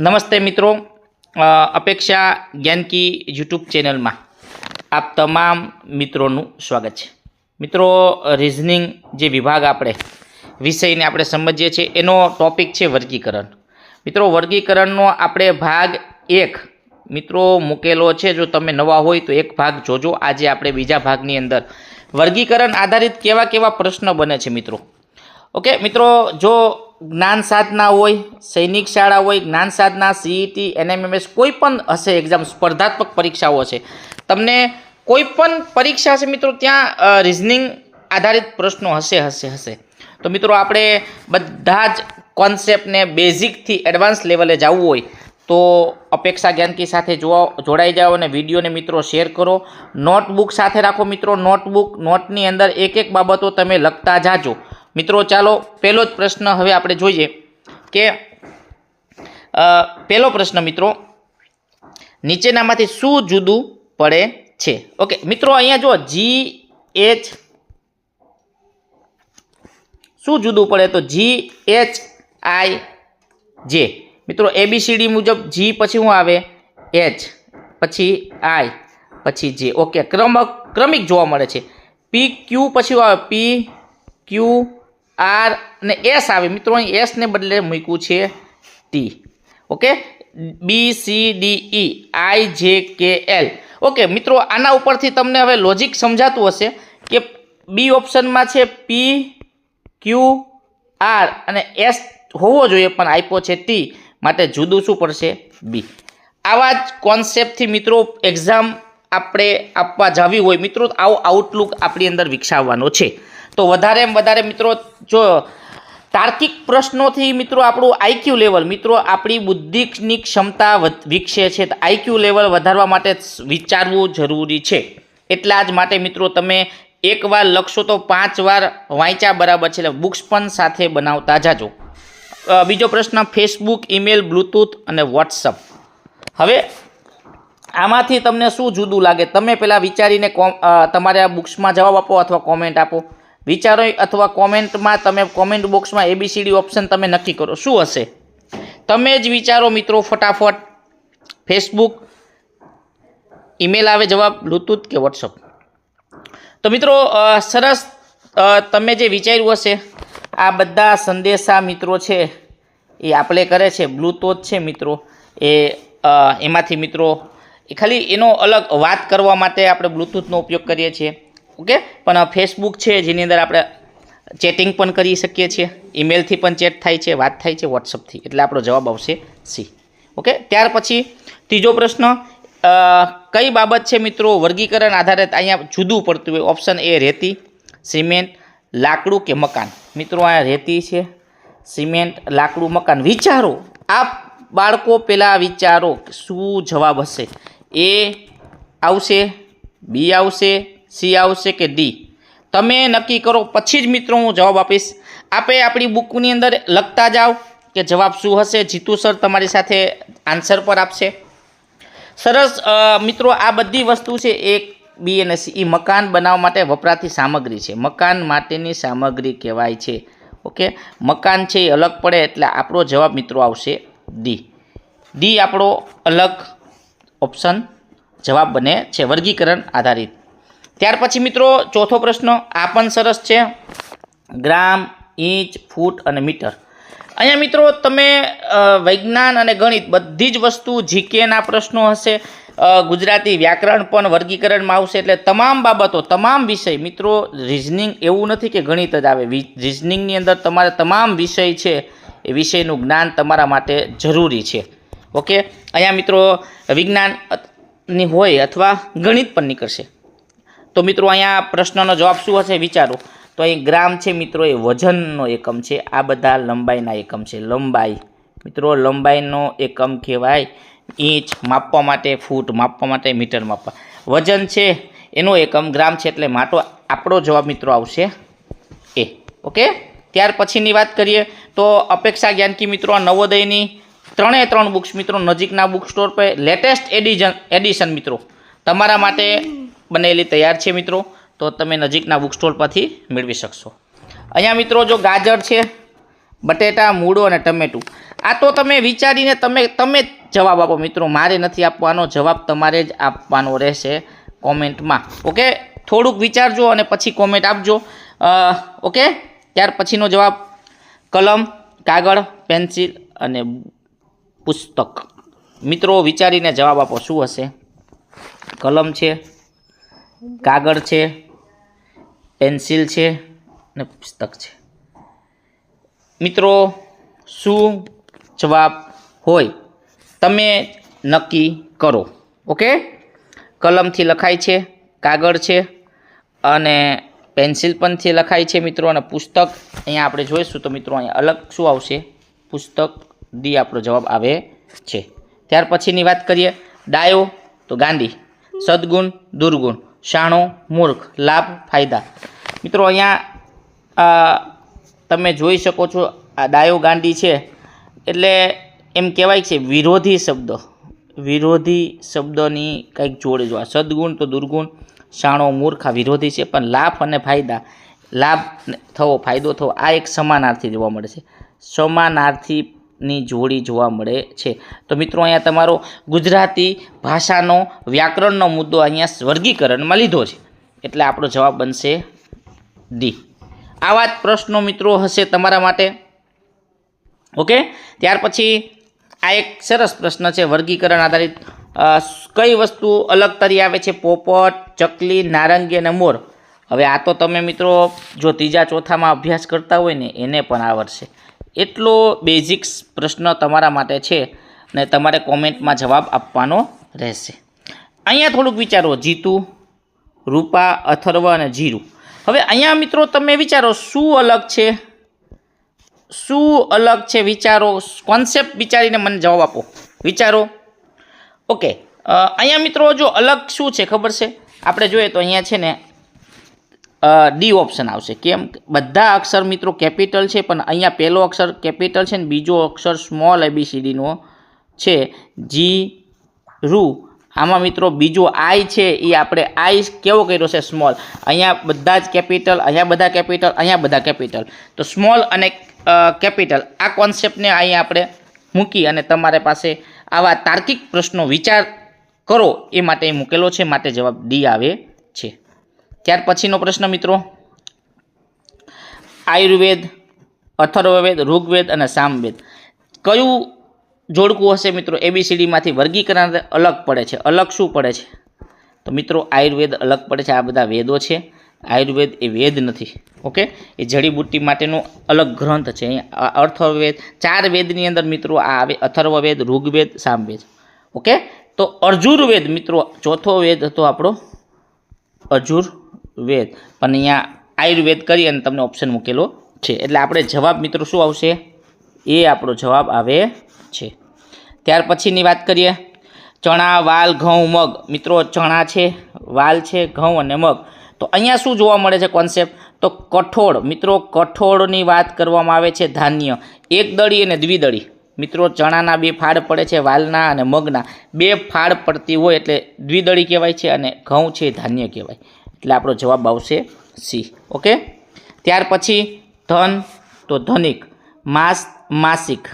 નમસ્તે મિત્રો અપેક્ષા જ્ઞાનકી યુટ્યુબ ચેનલમાં આપ તમામ મિત્રોનું સ્વાગત છે. મિત્રો રિઝનિંગ જે વિભાગ આપણે, વિષયને આપણે સમજીએ છીએ, એનો ટોપિક છે વર્ગીકરણ. મિત્રો, વર્ગીકરણનો આપણે ભાગ એક મિત્રો મૂકેલો છે, જો તમે નવા હોય તો એક ભાગ જોજો. આજે આપણે બીજા ભાગની અંદર વર્ગીકરણ આધારિત કેવા કેવા પ્રશ્ન બને છે મિત્રો. ઓકે, મિત્રો, જો જ્ઞાન સાધના હોય, સૈનિક શાળા હોય, જ્ઞાન સાધના સીઈટી એનએમએમએસ કોઈ પણ હશે એક્ઝામ સ્પર્ધાત્મક પરીક્ષાઓ હશે. તમને કોઈ પણ પરીક્ષા હશે મિત્રો, ત્યાં રિઝનિંગ આધારિત પ્રશ્નો હશે હશે હશે. તો મિત્રો, આપણે બધા જ કોન્સેપ્ટને બેઝિકથી એડવાન્સ લેવલે જવું હોય, તો અપેક્ષા જ્ઞાનકી સાથે જોવા, જોડાઈ જાઓ અને વિડીયોને મિત્રો શેર કરો. નોટબુક સાથે રાખો મિત્રો નોટબુક નોટની અંદર એક એક બાબતો તમે લખતા જાજો. મિત્રો, ચાલો પહેલો જ પ્રશ્ન હવે આપણે જોઈએ કે પહેલો પ્રશ્ન મિત્રો, નીચેનામાંથી શું જુદું પડે છે? ઓકે, મિત્રો, અહીંયા જો જી એચ શું જુદું પડે? તો જી એચ આઈ જે મિત્રો એબીસીડી મુજબ જી પછી શું આવે? એચ પછી આઈ પછી જે ઓકે ક્રમ ક્રમિક જોવા મળે છે. પી ક્યુ પછી આવે? પી ક્યુ આર અને એસ આવે. મિત્રો, અહીં એસને બદલે મૂક્યું છે T. Okay? B C D E I J K L okay, મિત્રો, આના ઉપરથી તમને હવે લોજિક સમજાતું હશે કે બી ઓપ્શનમાં છે પી ક્યુ આર અને એસ હોવો જોઈએ, પણ આપ્યો છે ટી માટે જુદું શું પડશે? બી આવા જ કોન્સેપ્ટથી મિત્રો એક્ઝામ આપણે આપવા જાવી હોય. મિત્રો, આવો આઉટલુક આપણી અંદર વિકસાવવાનો છે. તો વધારે વધારે મિત્રો જો તાર્કિક પ્રશ્નોથી મિત્રો આપણું આઈક્યુ લેવલ, મિત્રો આપણી બુદ્ધિની ક્ષમતા વિકસે છે. તો આઈક્યુ લેવલ વધારવા માટે વિચારવું જરૂરી છે. એટલા જ માટે મિત્રો તમે એકવાર લખશો તો પાંચ વાર વાંચ્યા બરાબર છે. એટલે બુક્સ પણ સાથે બનાવતા જાજો. બીજો પ્રશ્ન, ફેસબુક, ઈમેલ, બ્લૂટૂથ અને વોટ્સઅપ. હવે આમાંથી તમને શું જુદું લાગે? તમે પહેલાં વિચારીને તમારે આ બુક્સમાં જવાબ આપો અથવા કોમેન્ટ આપો. વિચારો અથવા કોમેન્ટમાં તમે કોમેન્ટ બોક્સમાં એબીસીડી ઓપ્શન તમે નક્કી કરો. શું હશે? તમે જ વિચારો મિત્રો, ફટાફટ. ફેસબુક ઈમેલ આવે જવાબ બ્લૂટૂથ કે વોટ્સઅપ તો મિત્રો સરસ તમે જે વિચાર્યું હશે, આ બધા સંદેશા મિત્રો છે, એ આપણે કરે છે બ્લૂટૂથ છે મિત્રો. એ એમાંથી મિત્રો ખાલી એનો અલગ વાત કરવા માટે આપણે બ્લૂટૂથનો ઉપયોગ કરીએ છીએ. ઓકે? પણ ફેસબુક છે, જેની અંદર આપણે ચેટિંગ પણ કરી શકીએ છીએ. ઈમેલથી પણ ચેટ થાય છે, વાત થાય છે વોટ્સઅપથી એટલે આપણો જવાબ આવશે સી ઓકે? ત્યાર પછી ત્રીજો પ્રશ્ન કઈ બાબત છે મિત્રો વર્ગીકરણ આધારિત અહીંયા જુદું પડતું હોય? ઓપ્શન એ રેતી, સિમેન્ટ, લાકડું કે મકાન? મિત્રો અહીંયા રેતી છે, સિમેન્ટ, લાકડું, મકાન. વિચારો, આ બાળકો પહેલાં વિચારો શું જવાબ હશે? એ આવશે બી આવશે સી આવશે કે ડી? તમે નક્કી કરો, પછી જ મિત્રો હું જવાબ આપીશ. આપે આપણી બુકની અંદર લખતા જાઓ કે જવાબ શું હશે. જીતુ સર તમારી સાથે આન્સર પર આપશે. સરસ મિત્રો, આ બધી વસ્તુ છે એક બી અને સી. મકાન બનાવવા માટે વપરાતી સામગ્રી છે. મકાન માટેની સામગ્રી કહેવાય છે. ઓકે? મકાન છે એ અલગ પડે એટલે આપણો જવાબ મિત્રો આવશે ડી. ડી આપણો અલગ ઓપ્શન જવાબ બને છે વર્ગીકરણ આધારિત. ત્યાર પછી મિત્રો ચોથો પ્રશ્ન, આ પણ સરસ છે. ગ્રામ, ઇંચ, ફૂટ અને મીટર. અહીંયા મિત્રો તમે વિજ્ઞાન અને ગણિત બધી જ વસ્તુ જીકેના પ્રશ્નો હશે. ગુજરાતી વ્યાકરણ પણ વર્ગીકરણમાં આવશે એટલે તમામ બાબતો, તમામ વિષય, મિત્રો રિઝનિંગ એવું નથી કે ગણિત જ આવે. રિઝનિંગની અંદર તમારે તમામ વિષય છે, એ વિષયનું જ્ઞાન તમારા માટે જરૂરી છે. ઓકે? અહીંયા મિત્રો વિજ્ઞાનની હોય અથવા ગણિત પણ નીકળશે. તો મિત્રો અહીંયા પ્રશ્નનો જવાબ શું હશે વિચારો. તો અહીં ગ્રામ છે મિત્રો એ વજનનો એકમ છે. આ બધા લંબાઈના એકમ છે. લંબાઈ. મિત્રો લંબાઈનો એકમ કહેવાય ઇંચ માપવા માટે, ફૂટ માપવા માટે, મીટર માપવા. વજન છે એનો એકમ, ગ્રામ છે એટલે માટો. આપણો જવાબ મિત્રો આવશે એ. ઓકે? ત્યાર પછીની વાત કરીએ તો અપેક્ષા જ્ઞાનકી મિત્રો નવોદયની ત્રણે ત્રણ બુક્સ મિત્રો નજીકના બુક સ્ટોર પર લેટેસ્ટ એડિશન એડિશન મિત્રો. તમારા માટે બનેલી તૈયાર છે મિત્રો, તો તમે નજીકના બુક સ્ટોર પરથી મેળવી શકશો. અહીંયા મિત્રો જો ગાજર છે, બટેટા, મૂળો અને ટમેટું. આ તો તમે વિચારીને તમે તમે જવાબ આપો મિત્રો, મારે નથી આપવાનો, જવાબ તમારે જ આપવાનો રહેશે કોમેન્ટમાં. ઓકે? થોડુંક વિચારજો અને પછી કોમેન્ટ આપજો. ઓકે? ત્યાર પછીનો જવાબ, કલમ, કાગળ, પેન્સિલ અને પુસ્તક. મિત્રો વિચારીને જવાબ આપો, શું હશે? કલમ છે કાગળ છે, પેન્સિલ છે અને પુસ્તક છે. મિત્રો, શું જવાબ હોય તમે નક્કી કરો, ઓકે? કલમથી લખાય છે, કાગળ છે અને પેન્સિલ પણથી લખાય છે મિત્રો અને પુસ્તક. અહીંયા આપણે જોઈશું તો મિત્રો અહીંયા અલગ શું આવશે? પુસ્તક ડી આપણો જવાબ આવે છે. ત્યાર પછીની વાત કરીએ. ડાયો તો ગાંધી. સદગુણ, દુર્ગુણ. શાણો, મૂર્ખ, લાભ, ફાયદા. મિત્રો, અહીંયા તમે જોઈ શકો છો, આ ડાયો ગાંડી છે. એટલે એમ કહેવાય છે, વિરોધી શબ્દ. વિરોધી શબ્દની કંઈક જોડે જો, આ સદગુણ તો દુર્ગુણ, શાણો, મૂર્ખ, આ વિરોધી છે, પણ લાભ અને ફાયદા. લાભ થવો, ફાયદો થવો, આ એક સમાનાર્થી જોવા મળે છે. સમાનાર્થીની જોડી જોવા મળે છે. તો મિત્રો અહીંયા તમારો ગુજરાતી ભાષાનો વ્યાકરણનો મુદ્દો અહીંયા વર્ગીકરણમાં લીધો છે. એટલે આપણો જવાબ બનશે ડી આવા જ પ્રશ્નો મિત્રો હશે તમારા માટે. ઓકે? ત્યાર પછી આ એક સરસ પ્રશ્ન છે વર્ગીકરણ આધારિત. કઈ વસ્તુ અલગ તરી આવે છે? પોપટ, ચકલી, નારંગી અને મોર? હવે આ તો તમે મિત્રો જો ત્રીજા ચોથામાં અભ્યાસ કરતા હોય ને, એને પણ આવડશે. એટલો બેઝિક્સ પ્રશ્ન તમારા માટે છે ને તમારે કોમેન્ટમાં જવાબ આપવાનો રહેશે. અહીંયા થોડુંક વિચારો, જીતુ, રૂપા, અથર્વ અને જીરું. હવે અહીંયા મિત્રો તમે વિચારો, શું અલગ છે? શું અલગ છે વિચારો? કોન્સેપ્ટ વિચારીને મને જવાબ આપો. વિચારો. ઓકે અહીંયા મિત્રો જો અલગ શું છે ખબર છે? આપણે જોઈએ તો અહીંયા છે ને ડી ઓપ્શન આવશે. કેમ? બધા અક્ષર મિત્રો કેપિટલ છે, પણ અહીંયા પહેલો અક્ષર કેપિટલ છે ને બીજો અક્ષર સ્મોલ એબીસીડીનો છે. જી રૂ આમાં મિત્રો બીજો આઈ છે, એ આપણે આઈ કેવો કર્યો છે? સ્મોલ અહીંયા બધા જ કેપિટલ અહીંયા બધા કેપિટલ અહીંયા બધા કેપિટલ તો સ્મોલ અને કેપિટલ આ કોન્સેપ્ટને અહીંયા આપણે મૂકી અને તમારે પાસે આવા તાર્કિક પ્રશ્નો વિચાર કરો, એ માટે મૂકેલો છે, માટે જવાબ ડી આવે છે. ત્યાર પછીનો પ્રશ્ન, મિત્રો. આયુર્વેદ, અથર્વવેદ, ઋગ્વેદ અને સામવેદ. કયું જોડકું હશે, મિત્રો? એબીસીડીમાંથી વર્ગીકરણ અલગ પડે છે. અલગ શું પડે છે? તો મિત્રો, આયુર્વેદ અલગ પડે છે. આ બધા વેદો છે. આયુર્વેદ એ વેદ નથી. ઓકે? એ જડીબુટ્ટી માટેનો અલગ ગ્રંથ છે. અહીંયા અર્થવેદ ચાર વેદની અંદર, મિત્રો, આ આવે અથર્વવેદ, ઋગ્વેદ, સામવેદ. ઓકે? તો અર્જુર્વેદ મિત્રો, ચોથો વેદ હતો આપણો. અજુર વેદ. પણ અહીંયા આયુર્વેદ કરી અને તમને ઓપ્શન મૂકેલો છે. એટલે આપણે જવાબ મિત્રો શું આવશે? એ આપણો જવાબ આવે છે. ત્યાર પછીની વાત કરીએ. ચણા, વાલ, ઘઉં, મગ. મિત્રો, ચણા છે, વાલ છે, ઘઉં અને મગ. તો અહીંયા શું જોવા મળે છે કોન્સેપ્ટ તો કઠોળ. મિત્રો, કઠોળની વાત કરવામાં આવે છે ધાન્ય. એક દળી અને દ્વિદળી મિત્રો, ચણાના બે ફાળ પડે છે વાલના અને મગના. બે ફાળ પડતી હોય એટલે દ્વિદળી કહેવાય છે અને ઘઉં છે ધાન્ય કહેવાય. એટલે આપણો જવાબ આવશે સી. ઓકે? ત્યાર પછી ધન, તો ધનિક, માસ, માસિક.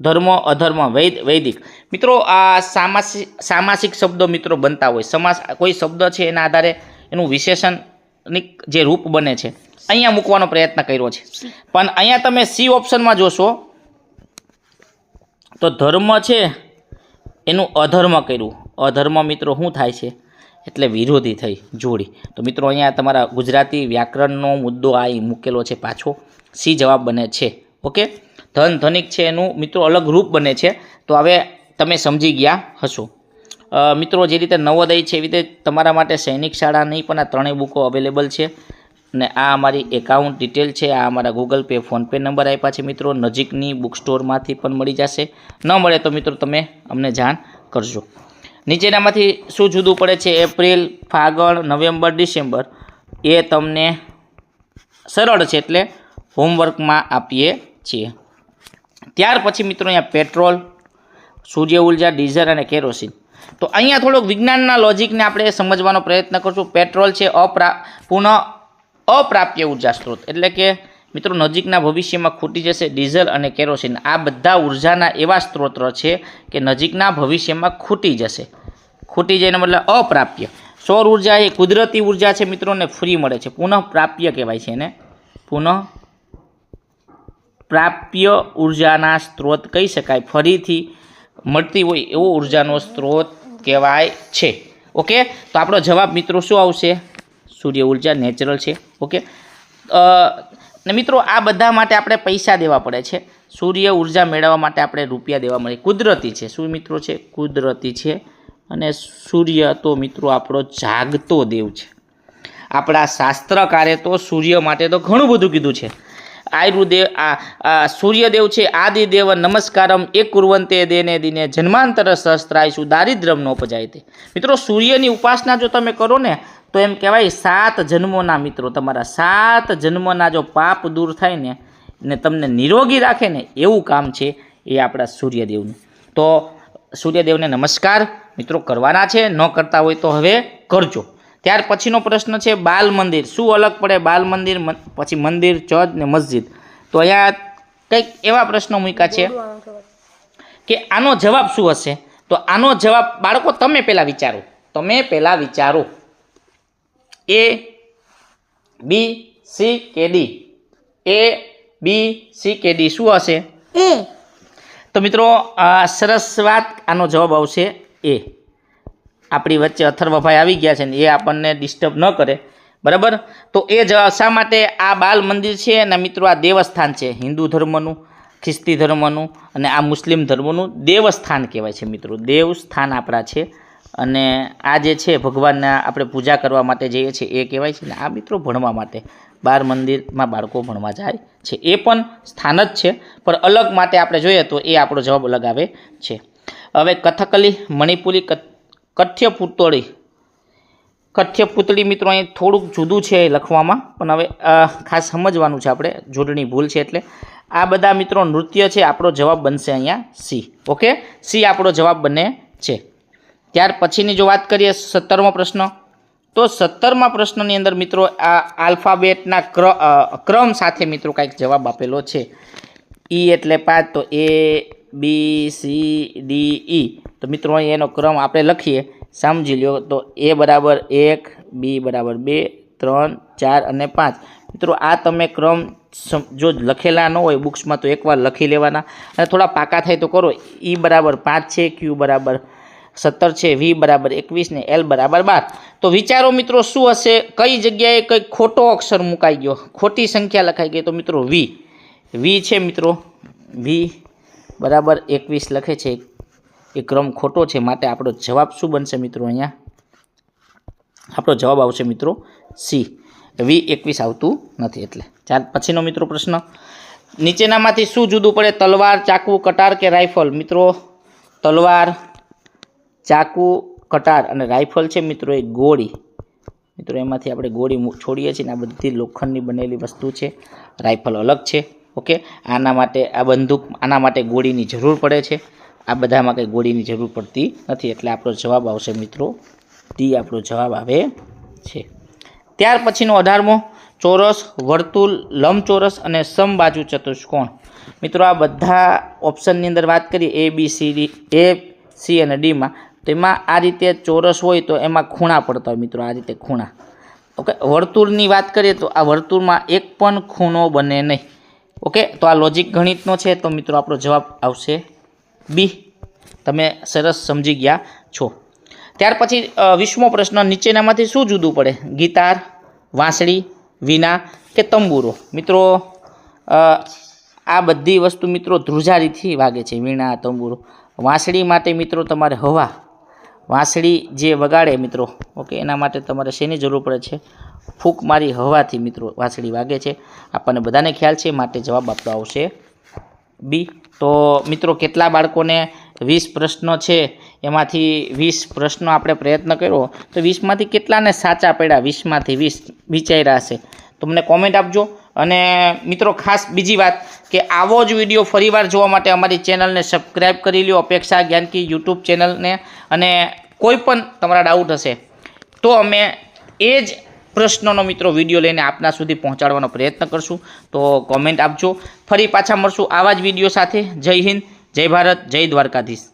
ધર્મ, અધર્મ, વૈદ, વૈદિક. મિત્રો, આ સામાસિક સામાસિક શબ્દો મિત્રો બનતા હોય. સમાસ, કોઈ શબ્દ છે એના આધારે એનું વિશેષણની જે રૂપ બને છે. અહીંયા મૂકવાનો પ્રયત્ન કર્યો છે. પણ અહીંયા તમે સી ઓપ્શનમાં જોશો, તો ધર્મ છે, એનું અધર્મ કર્યું. અધર્મ મિત્રો, શું થાય છે? એટલે વિરોધી થઈ જોડી. તો મિત્રો, અહીંયા તમારા ગુજરાતી વ્યાકરણનો મુદ્દો આ મૂકેલો છે પાછો. સી જવાબ બને છે. ઓકે? ધન ધનિક છે એનું મિત્રો અલગ રૂપ બને છે. તો હવે તમે સમજી ગયા હશો. મિત્રો, જે રીતે નવોદય છે એવી રીતે તમારા માટે સૈનિક શાળા નહીં, પણ આ ત્રણેય બુકો અવેલેબલ છે. ને આ અમારી એકાઉન્ટ ડિટેલ છે. આ અમારા ગૂગલ પે ફોનપે નંબર આપ્યા છે મિત્રો. નજીકની બુક સ્ટોરમાંથી પણ મળી જશે. ન મળે તો મિત્રો, તમે અમને જાણ કરજો. નીચેનામાંથી શું જુદું પડે છે? એપ્રિલ, ફાગણ, નવેમ્બર, ડિસેમ્બર. એ તમને સરળ છે એટલે હોમવર્કમાં આપીએ છીએ. ત્યાર પછી મિત્રો અહીંયા પેટ્રોલ, સૂર્ય ઊર્જા, ડીઝલ અને કેરોસીન. તો અહીંયા થોડોક વિજ્ઞાનના લોજિકને આપણે સમજવાનો પ્રયત્ન કરશું. પેટ્રોલ છે અપ્રા, પુનઃ અપ્રાપ્ય ઊર્જા સ્ત્રોત. એટલે કે મિત્રો, નજીકના ભવિષ્યમાં ખૂટી જશે ડીઝલ અને કેરોસીન. આ બધા ઉર્જાના એવા સ્ત્રોત છે કે નજીકના ભવિષ્યમાં ખૂટી જશે. ખૂટી જઈને મતલબ અપ્રાપ્ય. સૌર ઊર્જા એ કુદરતી ઊર્જા છે મિત્રોને ફ્રી મળે છે. પુનઃ પ્રાપ્ય કહેવાય છે એને. પુનઃ પ્રાપ્ય ઉર્જાના સ્ત્રોત કહી શકાય. ફરીથી મળતી હોય એવો ઉર્જાનો સ્ત્રોત કહેવાય છે. ઓકે? તો આપણો જવાબ મિત્રો શું આવશે? સૂર્ય ઊર્જા, નેચરલ છે. ઓકે? અ, ને મિત્રો આ બધા માટે આપણે પૈસા દેવા પડે છે. સૂર્ય ઊર્જા મેળવવા માટે આપણે રૂપિયા દેવા મળે. કુદરતી છે. શું મિત્રો છે? કુદરતી છે. અને સૂર્ય તો મિત્રો આપણો જાગતો દેવ છે. આપણા શાસ્ત્રકારે તો સૂર્ય માટે તો ઘણું બધું કીધું છે. આયુર્દેવ, આ સૂર્યદેવ છે, આદિદેવ, નમસ્કારમ એ કુર્વંતે દેને દિને જન્માંતર સહસ્ત્રાયસુ દારિદ્રમ નો પજાય તે મિત્રો, સૂર્યની ઉપાસના જો તમે કરો ને, તો એમ કહેવાય સાત જન્મોના મિત્રો. તમારા સાત જન્મના જો પાપ દૂર થાય ને ને તમને નિરોગી રાખે ને, એવું કામ છે એ આપણા સૂર્યદેવનું. તો સૂર્યદેવને નમસ્કાર મિત્રો કરવાના છે. ન કરતા હોય તો હવે કરજો. ત્યાર પછીનો પ્રશ્ન છે બાલ મંદિર. શું અલગ પડે બાલ મંદિર પછી મંદિર ચર્ચ ને મસ્જિદ? તો અહીંયા કંઈક એવા પ્રશ્નો મૂક્યા છે કે આનો જવાબ શું હશે? તો આનો જવાબ બાળકો તમે પહેલાં વિચારો. તમે પહેલાં વિચારો. એ બી સી કે ડી? એ બી સી કે ડી શું હશે? તો મિત્રો સરસ વાત આનો જવાબ આવશે એ. આપણી વચ્ચે અથર્વભાઈ આવી ગયા છે ને એ આપણને ડિસ્ટર્બ ન કરે. બરાબર? તો એ જ શા માટે આ બાલ મંદિર છે અને મિત્રો આ દેવસ્થાન છે? હિન્દુ ધર્મનું, ખ્રિસ્તી ધર્મનું અને આ મુસ્લિમ ધર્મનું દેવસ્થાન કહેવાય છે મિત્રો. દેવસ્થાન આપણા છે અને આ જે છે ભગવાનના આપણે પૂજા કરવા માટે જઈએ છીએ એ કહેવાય છે ને આ મિત્રો ભણવા માટે. બાર મંદિરમાં બાળકો ભણવા જાય છે. એ પણ સ્થાન જ છે. પણ અલગ માટે આપણે જોઈએ તો એ આપણો જવાબ અલગ આવે છે. હવે કથકલી, મણિપુરી કથ્ય પુતળી કથ્ય પુતળી મિત્રો અહીં થોડુંક જુદું છે લખવામાં, પણ હવે ખાસ સમજવાનું છે આપણે જોડણી ભૂલ છે એટલે. આ બધા મિત્રો નૃત્ય છે, આપણો જવાબ બનશે અહીંયા સી. ઓકે? સી આપણો જવાબ બને છે. ત્યાર પછીની જો વાત કરીએ સત્તરમો પ્રશ્ન, તો સત્તરમા પ્રશ્નની અંદર મિત્રો આ આલ્ફાબેટના ક્ર ક્રમ સાથે મિત્રો કાંઈક જવાબ આપેલો છે. ઈ એટલે પાંચ, તો એ બી સી ડી ઈ તો મિત્રો, અહીં એનો ક્રમ આપણે લખીએ. સમજી લ્યો. તો એ બરાબર એક બી બરાબર બે, ત્રણ, ચાર અને પાંચ. મિત્રો, આ તમે ક્રમ જો લખેલા ન હોય બુક્સમાં, તો એકવાર લખી લેવાના. અને થોડા પાકા થાય તો કરો. ઈ બરાબર પાંચ છે ક્યુ બરાબર સત્તર છે વી બરાબર એકવીસ ને એલ બરાબર બાર. તો વિચારો મિત્રો, શું હશે? કઈ જગ્યાએ કંઈક ખોટો અક્ષર મુકાઈ ગયો? ખોટી સંખ્યા લખાઈ ગઈ. તો મિત્રો વી વી છે મિત્રો. વી બરાબર એકવીસ લખે છે. એ ક્રમ ખોટો છે માટે આપણો જવાબ શું બનશે મિત્રો અહીંયા? આપણો જવાબ આવશે મિત્રો સી. વી એકવીસ આવતું નથી એટલે. ચાર પછીનો મિત્રો પ્રશ્ન. નીચેનામાંથી શું જુદું પડે? તલવાર, ચાકુ, કટાર કે રાઇફલ? મિત્રો, તલવાર, ચાકુ, કટાર અને રાઇફલ છે મિત્રો એ ગોળી. મિત્રો, એમાંથી આપણે ગોળી છોડીએ છીએ ને આ બધી લોખંડની બનેલી વસ્તુ છે. રાઇફલ અલગ છે. ઓકે? આના માટે આ બંદૂક, આના માટે ગોળીની જરૂર પડે છે. આ બધામાં કંઈ ગોળીની જરૂર પડતી નથી. એટલે આપણો જવાબ આવશે મિત્રો ડી આપણો જવાબ આવે છે. ત્યાર પછીનો અઢારમો, ચોરસ, વર્તુળ, લંબચોરસ અને સમબાજુ ચતુષ્કોણ. મિત્રો, આ બધા ઓપ્શનની અંદર વાત કરીએ A B C D A C અને ડીમાં તેમાં આ રીતે ચોરસ હોય તો એમાં ખૂણા પડતા હોય મિત્રો, આ રીતે ખૂણા. ઓકે? વર્તુળની વાત કરીએ તો આ વર્તુળમાં એક પણ ખૂણો બને નહીં. ઓકે, તો આ લોજિક ગણિતનો છે, તો મિત્રો આપણો જવાબ આવશે બી તમે સરસ સમજી ગયા છો. ત્યાર પછી વીસમો પ્રશ્ન નીચેનામાંથી શું જુદું પડે? ગિટાર વાંસળી, વીણા કે તંબુરો? મિત્રો આ બધી વસ્તુ મિત્રો ધ્રુજારીથી વાગે છે, વીણા, તંબુરો. વાંસળી માટે મિત્રો તમારે હવા. વાંસળી જે વગાડે મિત્રો, ઓકે, એના માટે તમારે શેની જરૂર પડે છે? ફૂંક મારી હવાથી મિત્રો વાંસળી વાગે છે. આપણને બધાને ખ્યાલ છે, માટે જવાબ આપણો આવશે બી. તો મિત્રો, કેટલા બાળકોને વીસ પ્રશ્નો છે? એમાંથી વીસ પ્રશ્નો આપણે પ્રયત્ન કર્યો. તો વીસમાંથી કેટલાને સાચા પડ્યા? વીસમાંથી વીસ વિચાર્યા હશે. તો મને કોમેન્ટ આપજો. અને મિત્રો, ખાસ બીજી વાત કે આવો જ વીડિયો ફરીવાર જોવા માટે અમારી ચેનલને સબસ્ક્રાઈબ કરી લ્યો. અપેક્ષા, જ્ઞાનકી યુટ્યુબ ચેનલને અને કોઈ પણ તમારા ડાઉટ હશે, તો અમે એ જ પ્રશ્નનો મિત્રો વીડિયો લઈને આપના સુધી પહોંચાડવાનો પ્રયત્ન કરશું. તો કોમેન્ટ આપજો. ફરી પાછા મળશું આવા જ વીડિયો સાથે. જય હિન્દ, જય ભારત, જય દ્વારકાધીશ.